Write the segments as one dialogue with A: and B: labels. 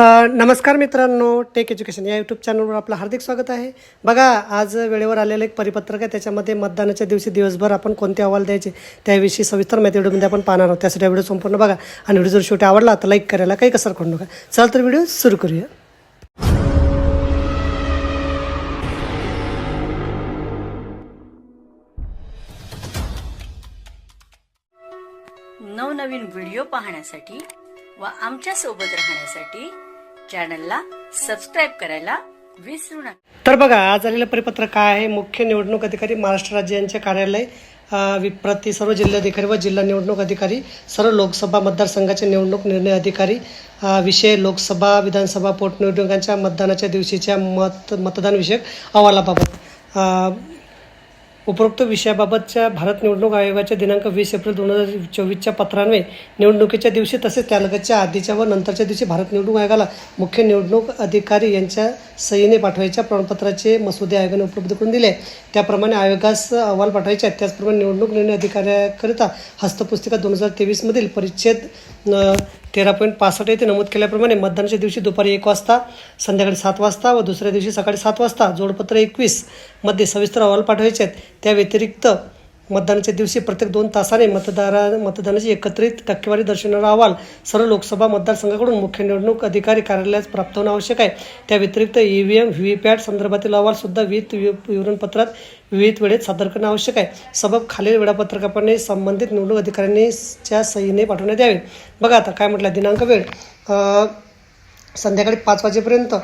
A: नमस्कार मित्रांनो take education या यूट्यूब चॅनलवर आपलं हार्दिक स्वागत आहे. बघा आज वेळेवर आलेलं एक परिपत्रक आहे त्याच्यामध्ये मतदानाच्या दिवशी दिवसभर आपण कोणते अहवाल द्यायचे त्याविषयी सविस्तर माहिती व्हिडिओमध्ये आपण पाहणार आहोत. त्यासाठी व्हिडिओ संपूर्ण बघा. आणि व्हिडिओ जर शेवटी आवडला तर लाईक करायला काही कसर करू नका. चल तर व्हिडिओ सुरू करूया.
B: नवनवीन व्हिडिओ पाहण्यासाठी व आमच्यासोबत राहण्यासाठी चॅनलला सबस्क्राईब करायला विसरू नका.
A: तर बघा आज आलेलं परिपत्र काय आहे? मुख्य निवडणूक अधिकारी महाराष्ट्र राज्य यांचे कार्यालय प्रति सर्व जिल्हाधिकारी व जिल्हा निवडणूक अधिकारी सर्व लोकसभा मतदारसंघाचे निवडणूक निर्णय अधिकारी विषय लोकसभा विधानसभा पोटनिवडणुकांच्या मतदानाच्या दिवशीच्या मत मतदानविषयक अहवालाबाबत. उपरोक्त विषयाबाबतच्या भारत निवडणूक आयोगाच्या दिनांक वीस एप्रिल दोन हजार चोवीसच्या पत्रान्वये निवडणुकीच्या दिवशी तसेच त्यालगतच्या आधीच्या व नंतरच्या दिवशी भारत निवडणूक आयोगाला मुख्य निवडणूक अधिकारी यांच्या सहीने पाठवायच्या प्रमाणपत्राचे मसुदे आयोगाने उपलब्ध करून दिले. त्याप्रमाणे आयोगास अहवाल पाठवायचे आहेत. त्याचप्रमाणे निवडणूक निर्णय अधिकाऱ्याकरिता हस्तपुस्तिका दोन हजार तेवीसमधील परिच्छेद तेरा पॉईंट पासष्ट येथे नमूद केल्याप्रमाणे मतदानाच्या दिवशी दुपारी एक वाजता संध्याकाळी सात वाजता व दुसऱ्या दिवशी सकाळी सात वाजता जोडपत्र एकवीसमध्ये सविस्तर अहवाल पाठवायचे आहेत त्या व्यतिरिक्त मतदानाच्या दिवशी प्रत्येक दोन तासाने मतदारा मतदानाची एकत्रित टक्केवारी दर्शवणारा अहवाल सर्व लोकसभा मतदारसंघाकडून मुख्य निवडणूक अधिकारी कार्यालयास प्राप्त होणं आवश्यक आहे. त्या व्यतिरिक्त E V M V V पॅट संदर्भातील अहवालसुद्धा विविध वि- विवरणपत्रात विविध वेळेत सादर करणं आवश्यक आहे. सबब खालील वेळापत्रकाप्रमाणे संबंधित निवडणूक अधिकाऱ्यांनी च्या सहीने पाठवण्यात यावे. बघा आता काय म्हटलं दिनांक वेळ. संध्याकाळी पाच वाजेपर्यंत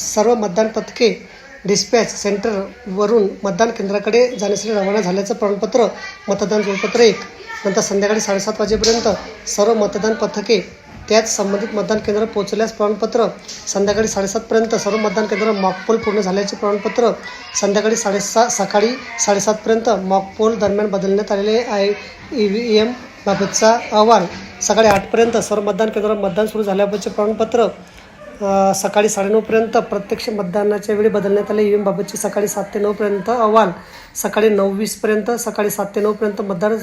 A: सर्व मतदान पथके डिस्पॅच सेंटरवरून मतदान केंद्राकडे जाण्यासाठी रवाना झाल्याचं प्रमाणपत्र मतदान जोडपत्र एक. नंतर संध्याकाळी साडेसात वाजेपर्यंत सर्व मतदान पथके त्याच संबंधित मतदान केंद्रावर पोहोचल्यास प्रमाणपत्र संध्याकाळी साडेसातपर्यंत सर्व मतदान केंद्रावर मॉकपोल पूर्ण झाल्याचे प्रमाणपत्र संध्याकाळी साडेसात सकाळी साडेसातपर्यंत मॉकपोल दरम्यान बदलण्यात आलेले आय ई व्ही एम बाबतचा अहवाल सकाळी आठपर्यंत सर्व मतदान केंद्रावर मतदान सुरू झाल्याबाबतचे प्रमाणपत्र सकाळी साडेनऊपर्यंत प्रत्यक्ष मतदानाच्या वेळी बदलण्यात आले. ई व्ही सकाळी सात ते नऊपर्यंत अहवाल सकाळी नऊ वीसपर्यंत सकाळी सात ते नऊपर्यंत मतदार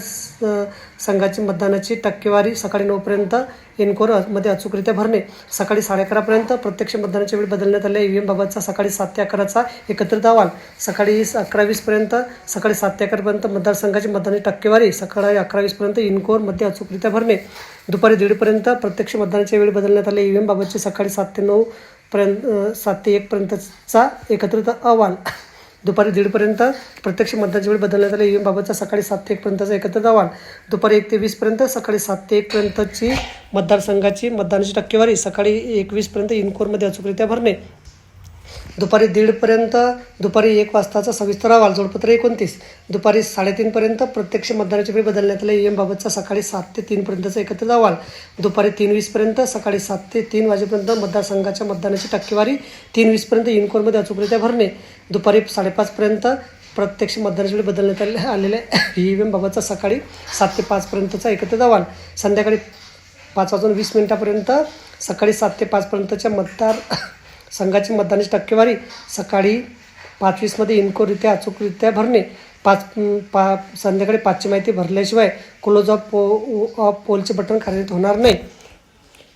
A: संघाची मतदानाची टक्केवारी सकाळी नऊपर्यंत इनकोरमध्ये अचूकरित्या भरणे. सकाळी साडे अकरापर्यंत प्रत्यक्ष मतदानाच्या वेळी बदलण्यात आलेल्या ई बाबतचा सकाळी सात ते अकराचा एकत्रित अहवाल. सकाळी अकरा वीसपर्यंत सकाळी सात ते अकरापर्यंत मतदारसंघाची मतदानाची टक्केवारी. सकाळी अकरा वीसपर्यंत इनकोरमध्ये अचूकरित्या भरणे. दुपारी दीडपर्यंत प्रत्यक्ष मतदानाच्या वेळी बदलण्यात आले ई बाबतचे सकाळी सात ते नऊ पर्यंत सात ते एकपर्यंतचा एकत्रित अहवाल. दुपारी दीडपर्यंत प्रत्यक्ष मतदानाच्या वेळी बदलण्यात आले. ई सकाळी सात ते एकपर्यंतचा एकत्रित अहवाल दुपारी एक ते वीसपर्यंत सकाळी सात ते एकपर्यंतची मतदारसंघाची मतदानाची टक्केवारी. सकाळी एकवीसपर्यंत इनकोरमध्ये अचूकरित्या भरणे. दुपारी दीडपर्यंत दुपारी एक वाजताचा सविस्तर अहवाल जोडपत्र एकोणतीस. दुपारी साडेतीनपर्यंत प्रत्यक्ष मतदानाच्या वेळी बदलण्यात आले. ई एम बाबतचा सकाळी सात ते तीनपर्यंतचा एकत्रित अहवाल. दुपारी तीन वीसपर्यंत सकाळी सात ते तीन वाजेपर्यंत मतदारसंघाच्या मतदानाची टक्केवारी. तीन वीसपर्यंत इनकोरमध्ये अचूकरित्या भरणे. दुपारी साडेपाचपर्यंत प्रत्यक्ष मतदानाच्या वेळी बदलण्यात आले आलेल्या ई व्ही एम बाबतचा सकाळी सात ते पाचपर्यंतचा एकत्रित अहवाल. संध्याकाळी पाच वाजून वीस मिनिटापर्यंत सकाळी सात ते पाचपर्यंतच्या मतदार संघाची मतदानाची टक्केवारी सकाळी पाचवीसमध्ये इनकोरित्या अचूकरित्या भरणे. पाच पा संध्याकाळी पाचची माहिती भरल्याशिवाय क्लोज ऑफ पो ऑफ पोलचे बटन कार्यान्वित होणार नाही.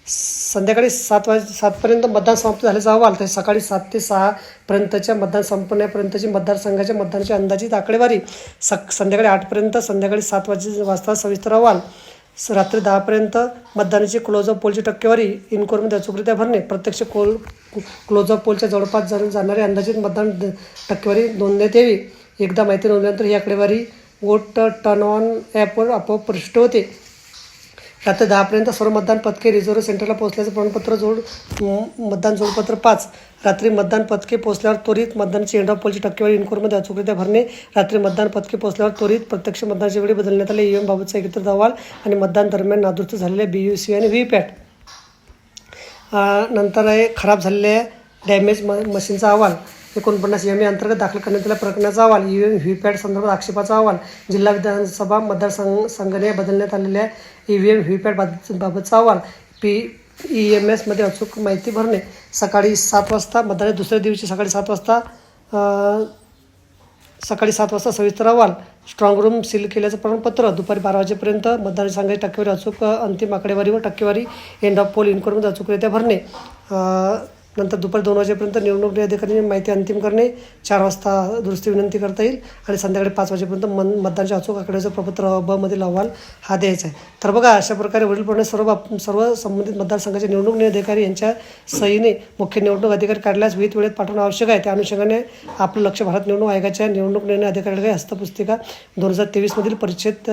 A: संध्याकाळी सात वाज सातपर्यंत मतदान समाप्त झाल्याचा अहवाल तर सकाळी सात ते सहापर्यंतच्या मतदान संपण्यापर्यंतची मतदारसंघाच्या मतदानाची अंदाजित आकडेवारी सक संध्याकाळी आठपर्यंत संध्याकाळी सात वाजे वाजता सविस्तर अहवाल रात्री दहापर्यंत मतदानाची क्लोज ऑफ पोलची टक्केवारी इनकोरमध्ये अचूकरित्या भरणे. प्रत्यक्ष कोल क्लोजअप पोलच्या जवळपास जाणून जाणारे अंदाजित मतदान टक्केवारी नोंदण्यात यावी. एकदा माहिती नोंदल्यानंतर ही आकडेवारी वोट टर्न ऑन ॲपवर आपोआप प्रविष्ट होते. रात्री दहापर्यंत सर्व मतदान पथके रिझर्व्ह सेंटरला पोहोचल्याचं प्रमाणपत्र जोड मतदान जोडपत्र पाच. रात्री मतदान पथके पोहोचल्यावर त्वरित मतदानाची एंड ऑफ पोलची टक्केवारी इनकोरमध्ये अचूकरित्या भरणे. रात्री मतदान पथके पोहोचल्यावर त्वरित प्रत्यक्ष मतदानाच्या वेळी बदलण्यात आले. ई एम बाबतचा एकत्रित अहवाल आणि मतदान दरम्यान नादुरुस्त झालेल्या बी यू सी आणि व्ही पॅट नंतर आहे खराब झालेले डॅमेज म मशीनचा अहवाल. एकोणपन्नास एम ए अंतर्गत दाखल करण्यात आलेल्या प्रकरणाचा अहवाल ई एम व्ही पॅट संदर्भात आक्षेपाचा अहवाल जिल्हा विधानसभा मतदारसंघ संघाने बदलण्यात आलेल्या ई व्ही एम व्ही पॅट बाबत बाबतचा अहवाल. पी ई एम एसमध्ये अचूक माहिती भरणे सकाळी सात वाजता मतदान दुसऱ्या दिवशी सकाळी सात वाजता सकाळी सात वाजता सविस्तर अहवाल. स्ट्रॉंग रूम सील केल्याचं प्रमाणपत्र. दुपारी बारा वाजेपर्यंत मतदान सांगायची टक्केवारी अचूक अंतिम आकडेवारी व टक्केवारी एंड ऑफ पोल इन्क्वायरीमध्ये अचूकरित्या भरणे. नंतर दुपारी दोन वाजेपर्यंत निवडणूक अधिकाऱ्यांनी माहिती अंतिम करणे चार वाजता दुरुस्ती विनंती करता येईल आणि संध्याकाळी पाच वाजेपर्यंत मन मतदानच्या अचूक आकड्याचं प्रपत्र ब मधील अहवाल हा द्यायचा आहे. तर बघा अशा प्रकारे वडीलप्रमाणे सर्व सर्व संबंधित मतदारसंघाचे निवडणूक निर्णय अधिकारी यांच्या सहीने मुख्य निवडणूक अधिकारी काढल्यास विहित वेळेत पाठवणं आवश्यक आहे. त्या अनुषंगाने आपलं लक्ष भारत निवडणूक आयोगाच्या निवडणूक निर्णय अधिकाऱ्याकडे हस्तपुस्तिका दोन हजार तेवीसमधील परिच्छेद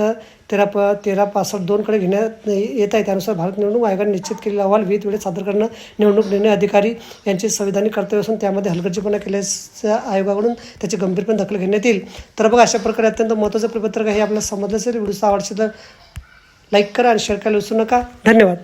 A: तेरा प तेरा पासष्ट दोनकडे घेण्यात येत आहे. त्यानुसार भारत निवडणूक आयोगाने निश्चित केलेला अहवाल विहित वेळेत सादर करणं निवडणूक निर्णय अधिकारी यांचे संविधानिक कर्तव्य असून त्यामध्ये हलगर्जीपणा केल्याच्या आयोगाकडून त्याची गंभीरपणे दखल घेण्यात येईल. तर बघा अशा प्रकारे अत्यंत महत्त्वाचं परिपत्रक आहे. हे आपल्याला समजलं असेल व्हिडिओचा आवडશે तर लाईक करा आणि शेअर करायला विसरू नका. धन्यवाद.